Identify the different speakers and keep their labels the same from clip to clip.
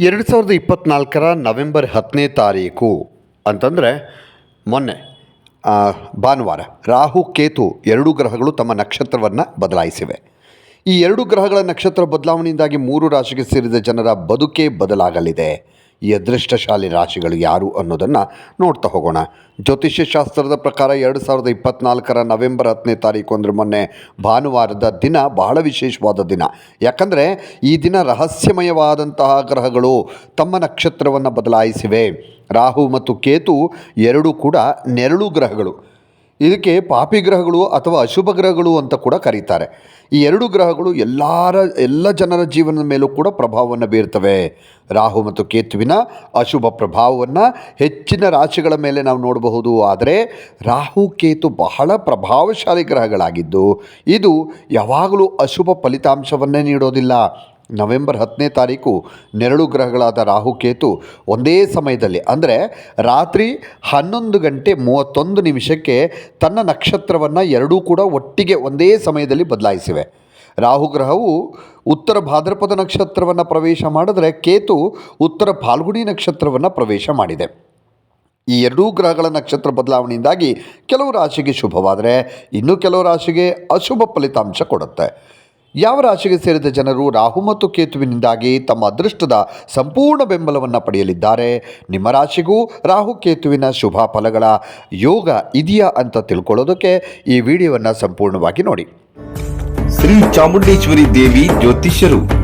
Speaker 1: ಎರಡು ಸಾವಿರದ ಇಪ್ಪತ್ತ್ನಾಲ್ಕರ ನವೆಂಬರ್ ಹತ್ತನೇ ತಾರೀಕು ಅಂತಂದರೆ ಮೊನ್ನೆ ಭಾನುವಾರ ರಾಹು, ಕೇತು ಎರಡು ಗ್ರಹಗಳು ತಮ್ಮ ನಕ್ಷತ್ರವನ್ನು ಬದಲಾಯಿಸಿವೆ. ಈ ಎರಡು ಗ್ರಹಗಳ ನಕ್ಷತ್ರ ಬದಲಾವಣೆಯಿಂದಾಗಿ ಮೂರು ರಾಶಿಗೆ ಸೇರಿದ ಜನರ ಬದುಕೇ ಬದಲಾಗಲಿದೆ. ಈ ಅದೃಷ್ಟಶಾಲಿ ರಾಶಿಗಳು ಯಾರು ಅನ್ನೋದನ್ನು ನೋಡ್ತಾ ಹೋಗೋಣ. ಜ್ಯೋತಿಷ್ಯ ಶಾಸ್ತ್ರದ ಪ್ರಕಾರ ಎರಡು ಸಾವಿರದ ಇಪ್ಪತ್ತ್ನಾಲ್ಕರ ನವೆಂಬರ್ ಹತ್ತನೇ ತಾರೀಕು ಅಂದರೆ ಮೊನ್ನೆ ಭಾನುವಾರದ ದಿನ, ಬಹಳ ವಿಶೇಷವಾದ ದಿನ. ಯಾಕಂದರೆ ಈ ದಿನ ರಹಸ್ಯಮಯವಾದಂತಹ ಗ್ರಹಗಳು ತಮ್ಮ ನಕ್ಷತ್ರವನ್ನು ಬದಲಾಯಿಸಿವೆ. ರಾಹು ಮತ್ತು ಕೇತು ಎರಡೂ ಕೂಡ ನೆರಳು ಗ್ರಹಗಳು. ಇದಕ್ಕೆ ಪಾಪಿ ಗ್ರಹಗಳು ಅಥವಾ ಅಶುಭ ಗ್ರಹಗಳು ಅಂತ ಕೂಡ ಕರೀತಾರೆ. ಈ ಎರಡು ಗ್ರಹಗಳು ಎಲ್ಲರ, ಎಲ್ಲ ಜನರ ಜೀವನದ ಮೇಲೂ ಕೂಡ ಪ್ರಭಾವವನ್ನು ಬೀರ್ತವೆ. ರಾಹು ಮತ್ತು ಕೇತುವಿನ ಅಶುಭ ಪ್ರಭಾವವನ್ನು ಹೆಚ್ಚಿನ ರಾಶಿಗಳ ಮೇಲೆ ನಾವು ನೋಡಬಹುದು. ಆದರೆ ರಾಹು, ಕೇತು ಬಹಳ ಪ್ರಭಾವಶಾಲಿ ಗ್ರಹಗಳಾಗಿದ್ದು, ಇದು ಯಾವಾಗಲೂ ಅಶುಭ ಫಲಿತಾಂಶವನ್ನೇ ನೀಡೋದಿಲ್ಲ. ನವೆಂಬರ್ ಹತ್ತನೇ ತಾರೀಕು ನೆರಳು ಗ್ರಹಗಳಾದ ರಾಹುಕೇತು ಒಂದೇ ಸಮಯದಲ್ಲಿ, ಅಂದರೆ ರಾತ್ರಿ ಹನ್ನೊಂದು ಗಂಟೆ ಮೂವತ್ತೊಂದು ನಿಮಿಷಕ್ಕೆ ತನ್ನ ನಕ್ಷತ್ರವನ್ನು ಎರಡೂ ಕೂಡ ಒಟ್ಟಿಗೆ ಒಂದೇ ಸಮಯದಲ್ಲಿ ಬದಲಾಯಿಸಿವೆ. ರಾಹು ಗ್ರಹವು ಉತ್ತರ ಭಾದ್ರಪದ ನಕ್ಷತ್ರವನ್ನು ಪ್ರವೇಶ ಮಾಡಿದ್ರೆ ಕೇತು ಉತ್ತರ ಫಾಲ್ಗುಣಿ ನಕ್ಷತ್ರವನ್ನು ಪ್ರವೇಶ ಮಾಡಿದೆ. ಈ ಎರಡೂ ಗ್ರಹಗಳ ನಕ್ಷತ್ರ ಬದಲಾವಣೆಯಿಂದಾಗಿ ಕೆಲವು ರಾಶಿಗೆ ಶುಭವಾದರೆ, ಇನ್ನು ಕೆಲವು ರಾಶಿಗೆ ಅಶುಭ ಫಲಿತಾಂಶ ಕೊಡುತ್ತೆ. ಯಾವ ರಾಶಿಗೆ ಸೇರಿದ ಜನರು ರಾಹು ಮತ್ತು ಕೇತುವಿನಿಂದಾಗಿ ತಮ್ಮ ಅದೃಷ್ಟದ ಸಂಪೂರ್ಣ ಬೆಂಬಲವನ್ನು ಪಡೆಯಲಿದ್ದಾರೆ. ನಿಮ್ಮ ರಾಶಿಗೂ ರಾಹು ಕೇತುವಿನ ಶುಭ ಫಲಗಳ ಯೋಗ ಇದೆಯಾ ಅಂತ ತಿಳ್ಕೊಳ್ಳೋದಕ್ಕೆ ಈ ವಿಡಿಯೋವನ್ನು ಸಂಪೂರ್ಣವಾಗಿ ನೋಡಿ.
Speaker 2: ಶ್ರೀ ಚಾಮುಂಡೇಶ್ವರಿ ದೇವಿ ಜ್ಯೋತಿಷ್ಯರು.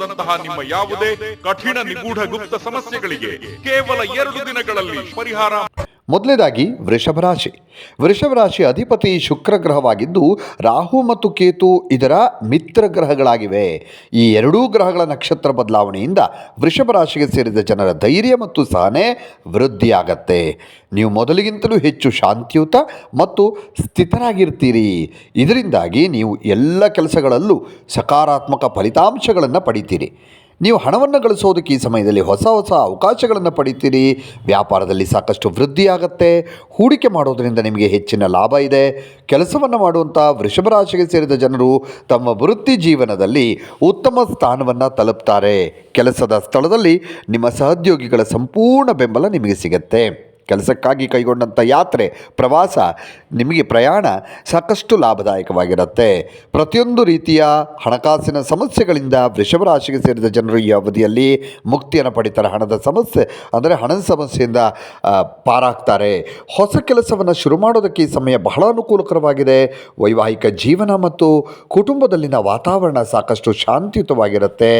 Speaker 3: ವಶೀಕರಣದಂತಹ ನಿಮ್ಮ ಯಾವುದೇ ಕಠಿಣ ನಿಗೂಢ ಗುಪ್ತ ಸಮಸ್ಯೆಗಳಿಗೆ ಕೇವಲ ಎರಡು ದಿನಗಳಲ್ಲಿ ಪರಿಹಾರ
Speaker 1: ಮೊದಲನೇದಾಗಿ ವೃಷಭ ರಾಶಿ. ವೃಷಭ ರಾಶಿ ಅಧಿಪತಿ ಶುಕ್ರ ಗ್ರಹವಾಗಿದ್ದು, ರಾಹು ಮತ್ತು ಕೇತು ಇದರ ಮಿತ್ರ ಗ್ರಹಗಳಾಗಿವೆ. ಈ ಎರಡೂ ಗ್ರಹಗಳ ನಕ್ಷತ್ರ ಬದಲಾವಣೆಯಿಂದ ವೃಷಭ ರಾಶಿಗೆ ಸೇರಿದ ಜನರ ಧೈರ್ಯ ಮತ್ತು ಸಹನೆ ವೃದ್ಧಿಯಾಗತ್ತೆ. ನೀವು ಮೊದಲಿಗಿಂತಲೂ ಹೆಚ್ಚು ಶಾಂತಿಯುತ ಮತ್ತು ಸ್ಥಿತರಾಗಿರ್ತೀರಿ. ಇದರಿಂದಾಗಿ ನೀವು ಎಲ್ಲ ಕೆಲಸಗಳಲ್ಲೂ ಸಕಾರಾತ್ಮಕ ಫಲಿತಾಂಶಗಳನ್ನು ಪಡಿತೀರಿ. ನೀವು ಹಣವನ್ನು ಗಳಿಸೋದಕ್ಕೆ ಈ ಸಮಯದಲ್ಲಿ ಹೊಸ ಹೊಸ ಅವಕಾಶಗಳನ್ನು ಪಡಿತೀರಿ. ವ್ಯಾಪಾರದಲ್ಲಿ ಸಾಕಷ್ಟು ವೃದ್ಧಿಯಾಗತ್ತೆ. ಹೂಡಿಕೆ ಮಾಡೋದರಿಂದ ನಿಮಗೆ ಹೆಚ್ಚಿನ ಲಾಭ ಇದೆ. ಕೆಲಸವನ್ನು ಮಾಡುವಂಥ ವೃಷಭ ರಾಶಿಗೆ ಸೇರಿದ ಜನರು ತಮ್ಮ ವೃತ್ತಿ ಜೀವನದಲ್ಲಿ ಉತ್ತಮ ಸ್ಥಾನವನ್ನು ತಲುಪ್ತಾರೆ. ಕೆಲಸದ ಸ್ಥಳದಲ್ಲಿ ನಿಮ್ಮ ಸಹೋದ್ಯೋಗಿಗಳ ಸಂಪೂರ್ಣ ಬೆಂಬಲ ನಿಮಗೆ ಸಿಗತ್ತೆ. ಕೆಲಸಕ್ಕಾಗಿ ಕೈಗೊಂಡಂಥ ಯಾತ್ರೆ, ಪ್ರವಾಸ ನಿಮಗೆ ಪ್ರಯಾಣ ಸಾಕಷ್ಟು ಲಾಭದಾಯಕವಾಗಿರುತ್ತೆ. ಪ್ರತಿಯೊಂದು ರೀತಿಯ ಹಣಕಾಸಿನ ಸಮಸ್ಯೆಗಳಿಂದ ವೃಷಭ ರಾಶಿಗೆ ಸೇರಿದ ಜನರು ಈ ಅವಧಿಯಲ್ಲಿ ಮುಕ್ತಿಯನ್ನು ಪಡಿತಾರೆ. ಹಣದ ಸಮಸ್ಯೆ ಅಂದರೆ ಹಣದ ಸಮಸ್ಯೆಯಿಂದ ಪಾರಾಗ್ತಾರೆ. ಹೊಸ ಕೆಲಸವನ್ನು ಶುರು ಮಾಡೋದಕ್ಕೆ ಈ ಸಮಯ ಬಹಳ ಅನುಕೂಲಕರವಾಗಿದೆ. ವೈವಾಹಿಕ ಜೀವನ ಮತ್ತು ಕುಟುಂಬದಲ್ಲಿನ ವಾತಾವರಣ ಸಾಕಷ್ಟು ಶಾಂತಿಯುತವಾಗಿರುತ್ತೆ.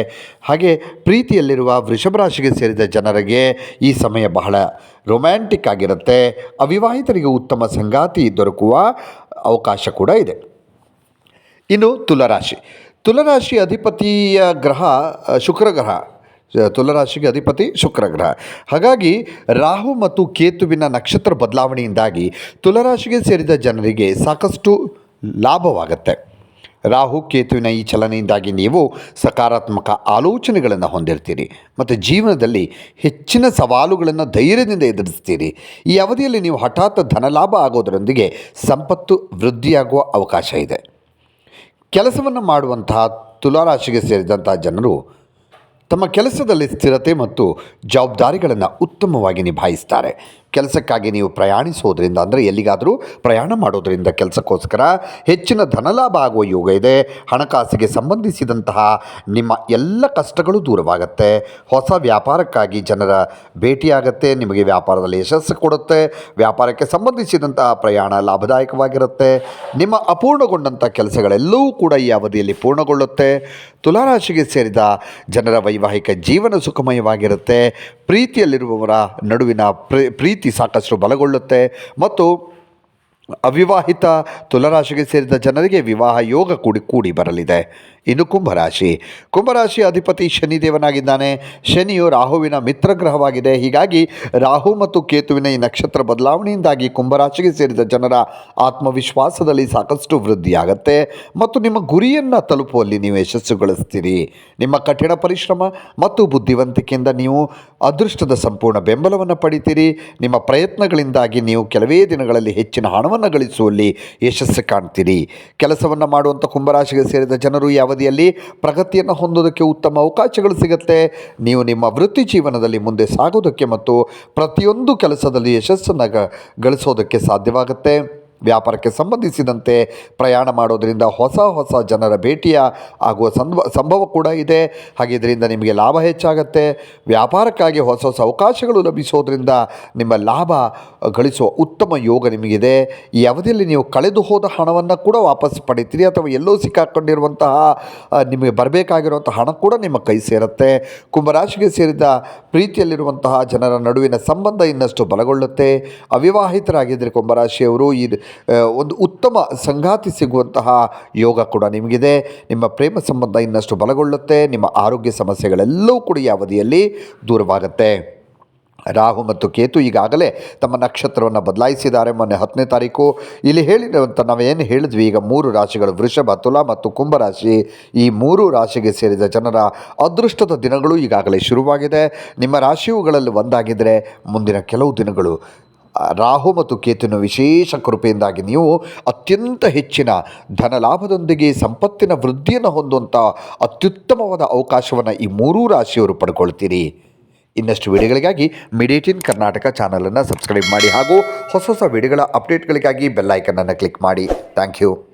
Speaker 1: ಹಾಗೆ ಪ್ರೀತಿಯಲ್ಲಿರುವ ವೃಷಭ ರಾಶಿಗೆ ಸೇರಿದ ಜನರಿಗೆ ಈ ಸಮಯ ಬಹಳ ರೊಮ್ಯಾಂಟಿಕ್ ಆಗಿರುತ್ತೆ, ಅವಿವಾಹಿತರಿಗೆ ಉತ್ತಮ ಸಂಗಾತಿ ದೊರಕುವ ಅವಕಾಶ ಕೂಡ ಇದೆ. ಇನ್ನು ತುಲರಾಶಿ. ತುಲರಾಶಿ ಅಧಿಪತಿಯ ಗ್ರಹ ಶುಕ್ರ ಗ್ರಹ. ತುಲರಾಶಿಗೆ ಅಧಿಪತಿ ಶುಕ್ರಗ್ರಹ ಹಾಗಾಗಿ ರಾಹು ಮತ್ತು ಕೇತುವಿನ ನಕ್ಷತ್ರ ಬದಲಾವಣೆಯಿಂದಾಗಿ ತುಲರಾಶಿಗೆ ಸೇರಿದ ಜನರಿಗೆ ಸಾಕಷ್ಟು ಲಾಭವಾಗತ್ತೆ. ರಾಹು ಕೇತುವಿನ ಈ ಚಲನೆಯಿಂದಾಗಿ ನೀವು ಸಕಾರಾತ್ಮಕ ಆಲೋಚನೆಗಳನ್ನು ಹೊಂದಿರ್ತೀರಿ ಮತ್ತು ಜೀವನದಲ್ಲಿ ಹೆಚ್ಚಿನ ಸವಾಲುಗಳನ್ನು ಧೈರ್ಯದಿಂದ ಎದುರಿಸ್ತೀರಿ. ಈ ಅವಧಿಯಲ್ಲಿ ನೀವು ಹಠಾತ್ ಧನಲಾಭ ಆಗೋದರೊಂದಿಗೆ ಸಂಪತ್ತು ವೃದ್ಧಿಯಾಗುವ ಅವಕಾಶ ಇದೆ. ಕೆಲಸವನ್ನು ಮಾಡುವಂತಹ ತುಲಾರಾಶಿಗೆ ಸೇರಿದಂಥ ಜನರು ತಮ್ಮ ಕೆಲಸದಲ್ಲಿ ಸ್ಥಿರತೆ ಮತ್ತು ಜವಾಬ್ದಾರಿಗಳನ್ನು ಉತ್ತಮವಾಗಿ ನಿಭಾಯಿಸ್ತಾರೆ. ಕೆಲಸಕ್ಕಾಗಿ ನೀವು ಪ್ರಯಾಣಿಸೋದ್ರಿಂದ, ಅಂದರೆ ಎಲ್ಲಿಗಾದರೂ ಪ್ರಯಾಣ ಮಾಡೋದ್ರಿಂದ ಕೆಲಸಕ್ಕೋಸ್ಕರ ಹೆಚ್ಚಿನ ಧನಲಾಭ ಆಗುವ ಯೋಗ ಇದೆ. ಹಣಕಾಸಿಗೆ ಸಂಬಂಧಿಸಿದಂತಹ ನಿಮ್ಮ ಎಲ್ಲ ಕಷ್ಟಗಳು ದೂರವಾಗುತ್ತೆ. ಹೊಸ ವ್ಯಾಪಾರಕ್ಕಾಗಿ ಜನರ ಭೇಟಿಯಾಗುತ್ತೆ, ನಿಮಗೆ ವ್ಯಾಪಾರದಲ್ಲಿ ಯಶಸ್ಸು ಕೊಡುತ್ತೆ. ವ್ಯಾಪಾರಕ್ಕೆ ಸಂಬಂಧಿಸಿದಂತಹ ಪ್ರಯಾಣ ಲಾಭದಾಯಕವಾಗಿರುತ್ತೆ. ನಿಮ್ಮ ಅಪೂರ್ಣಗೊಂಡಂಥ ಕೆಲಸಗಳೆಲ್ಲವೂ ಕೂಡ ಈ ಅವಧಿಯಲ್ಲಿ ಪೂರ್ಣಗೊಳ್ಳುತ್ತೆ. ತುಲಾರಾಶಿಗೆ ಸೇರಿದ ಜನರ ವೈವಾಹಿಕ ಜೀವನ ಸುಖಮಯವಾಗಿರುತ್ತೆ. ಪ್ರೀತಿಯಲ್ಲಿರುವವರ ನಡುವಿನ ಪ್ರೀ- ಪ್ರೀತಿ ಸಾಕಷ್ಟು ಬಲಗೊಳ್ಳುತ್ತೆ. ಮತ್ತು ಅವಿವಾಹಿತ ತುಲರಾಶಿಗೆ ಸೇರಿದ ಜನರಿಗೆ ವಿವಾಹ ಯೋಗ ಕೂಡಿ ಕೂಡಿ ಬರಲಿದೆ. ಇನ್ನು ಕುಂಭರಾಶಿ. ಕುಂಭರಾಶಿ ಅಧಿಪತಿ ಶನಿದೇವನಾಗಿದ್ದಾನೆ. ಶನಿಯು ರಾಹುವಿನ ಮಿತ್ರಗ್ರಹವಾಗಿದೆ. ಹೀಗಾಗಿ ರಾಹು ಮತ್ತು ಕೇತುವಿನ ಈ ನಕ್ಷತ್ರ ಬದಲಾವಣೆಯಿಂದಾಗಿ ಕುಂಭರಾಶಿಗೆ ಸೇರಿದ ಜನರ ಆತ್ಮವಿಶ್ವಾಸದಲ್ಲಿ ಸಾಕಷ್ಟು ವೃದ್ಧಿಯಾಗತ್ತೆ. ಮತ್ತು ನಿಮ್ಮ ಗುರಿಯನ್ನು ತಲುಪುವಲ್ಲಿ ನೀವು ಯಶಸ್ಸು ಗಳಿಸ್ತೀರಿ ನಿಮ್ಮ ಕಠಿಣ ಪರಿಶ್ರಮ ಮತ್ತು ಬುದ್ಧಿವಂತಿಕೆಯಿಂದ ನೀವು ಅದೃಷ್ಟದ ಸಂಪೂರ್ಣ ಬೆಂಬಲವನ್ನು ಪಡಿತೀರಿ. ನಿಮ್ಮ ಪ್ರಯತ್ನಗಳಿಂದಾಗಿ ನೀವು ಕೆಲವೇ ದಿನಗಳಲ್ಲಿ ಹೆಚ್ಚಿನ ಹಣವನ್ನು ಗಳಿಸುವಲ್ಲಿ ಯಶಸ್ಸು ಕಾಣ್ತೀರಿ. ಕೆಲಸವನ್ನು ಮಾಡುವಂಥ ಕುಂಭರಾಶಿಗೆ ಸೇರಿದ ಜನರು ಈ ಅವಧಿಯಲ್ಲಿ ಪ್ರಗತಿಯನ್ನು ಹೊಂದೋದಕ್ಕೆ ಉತ್ತಮ ಅವಕಾಶಗಳು ಸಿಗುತ್ತೆ. ನೀವು ನಿಮ್ಮ ವೃತ್ತಿ ಜೀವನದಲ್ಲಿ ಮುಂದೆ ಸಾಗೋದಕ್ಕೆ ಮತ್ತು ಪ್ರತಿಯೊಂದು ಕೆಲಸದಲ್ಲಿ ಯಶಸ್ಸನ್ನು ಗಳಿಸೋದಕ್ಕೆ ಸಾಧ್ಯವಾಗುತ್ತೆ. ವ್ಯಾಪಾರಕ್ಕೆ ಸಂಬಂಧಿಸಿದಂತೆ ಪ್ರಯಾಣ ಮಾಡೋದರಿಂದ ಹೊಸ ಹೊಸ ಜನರ ಭೇಟಿಯ ಆಗುವ ಸಂಭವ ಸಂಭವ ಕೂಡ ಇದೆ. ಹಾಗೆ ಇದರಿಂದ ನಿಮಗೆ ಲಾಭ ಹೆಚ್ಚಾಗತ್ತೆ. ವ್ಯಾಪಾರಕ್ಕಾಗಿ ಹೊಸ ಹೊಸ ಅವಕಾಶಗಳು ಲಭಿಸೋದ್ರಿಂದ ನಿಮ್ಮ ಲಾಭ ಗಳಿಸುವ ಉತ್ತಮ ಯೋಗ ನಿಮಗಿದೆ. ಈ ಅವಧಿಯಲ್ಲಿ ನೀವು ಕಳೆದು ಹೋದ ಹಣವನ್ನು ಕೂಡ ವಾಪಸ್ ಪಡಿತೀರಿ ಅಥವಾ ಎಲ್ಲೋ ಸಿಕ್ಕಾಕೊಂಡಿರುವಂತಹ ನಿಮಗೆ ಬರಬೇಕಾಗಿರುವಂಥ ಹಣ ಕೂಡ ನಿಮ್ಮ ಕೈ ಸೇರುತ್ತೆ. ಕುಂಭರಾಶಿಗೆ ಸೇರಿದ ಪ್ರೀತಿಯಲ್ಲಿರುವಂತಹ ಜನರ ನಡುವಿನ ಸಂಬಂಧ ಇನ್ನಷ್ಟು ಬಲಗೊಳ್ಳುತ್ತೆ. ಅವಿವಾಹಿತರಾಗಿದ್ದರೆ ಕುಂಭರಾಶಿಯವರು ಈ ಒಂದು ಉತ್ತಮ ಸಂಗಾತಿ ಸಿಗುವಂತಹ ಯೋಗ ಕೂಡ ನಿಮಗಿದೆ. ನಿಮ್ಮ ಪ್ರೇಮ ಸಂಬಂಧ ಇನ್ನಷ್ಟು ಬಲಗೊಳ್ಳುತ್ತೆ. ನಿಮ್ಮ ಆರೋಗ್ಯ ಸಮಸ್ಯೆಗಳೆಲ್ಲವೂ ಕೂಡ ಈ ಅವಧಿಯಲ್ಲಿ ದೂರವಾಗುತ್ತೆ. ರಾಹು ಮತ್ತು ಕೇತು ಈಗಾಗಲೇ ತಮ್ಮ ನಕ್ಷತ್ರವನ್ನು ಬದಲಾಯಿಸಿದ್ದಾರೆ. ಮೊನ್ನೆ ಹತ್ತನೇ ತಾರೀಕು. ಇಲ್ಲಿ ಹೇಳಿರುವಂಥ ನಾವೇನು ಹೇಳಿದ್ವಿ? ಈಗ ಮೂರು ರಾಶಿಗಳು ವೃಷಭ, ತುಲಾ ಮತ್ತು ಕುಂಭರಾಶಿ ಈ ಮೂರು ರಾಶಿಗೆ ಸೇರಿದ ಜನರ ಅದೃಷ್ಟದ ದಿನಗಳು ಈಗಾಗಲೇ ಶುರುವಾಗಿದೆ. ನಿಮ್ಮ ರಾಶಿಯುಗಳಲ್ಲಿ ಒಂದಾಗಿದ್ದರೆ ಮುಂದಿನ ಕೆಲವು ದಿನಗಳು ರಾಹು ಮತ್ತು ಕೇತುವಿನ ವಿಶೇಷ ಕೃಪೆಯಿಂದಾಗಿ ನೀವು ಅತ್ಯಂತ ಹೆಚ್ಚಿನ ಧನಲಾಭದೊಂದಿಗೆ ಸಂಪತ್ತಿನ ವೃದ್ಧಿಯನ್ನು ಹೊಂದುವಂಥ ಅತ್ಯುತ್ತಮವಾದ ಅವಕಾಶವನ್ನು ಈ ಮೂರೂ ರಾಶಿಯವರು ಪಡ್ಕೊಳ್ತೀರಿ. ಇನ್ನಷ್ಟು ವಿಡಿಯೋಗಳಿಗಾಗಿ ಮಿಡಿಯೇಟಿನ್ ಕರ್ನಾಟಕ ಚಾನಲನ್ನು ಸಬ್ಸ್ಕ್ರೈಬ್ ಮಾಡಿ ಹಾಗೂ ಹೊಸ ಹೊಸ ವಿಡಿಯೋಗಳ ಅಪ್ಡೇಟ್ಗಳಿಗಾಗಿ ಬೆಲ್ಲೈಕನನ್ನು ಕ್ಲಿಕ್ ಮಾಡಿ. Thank you.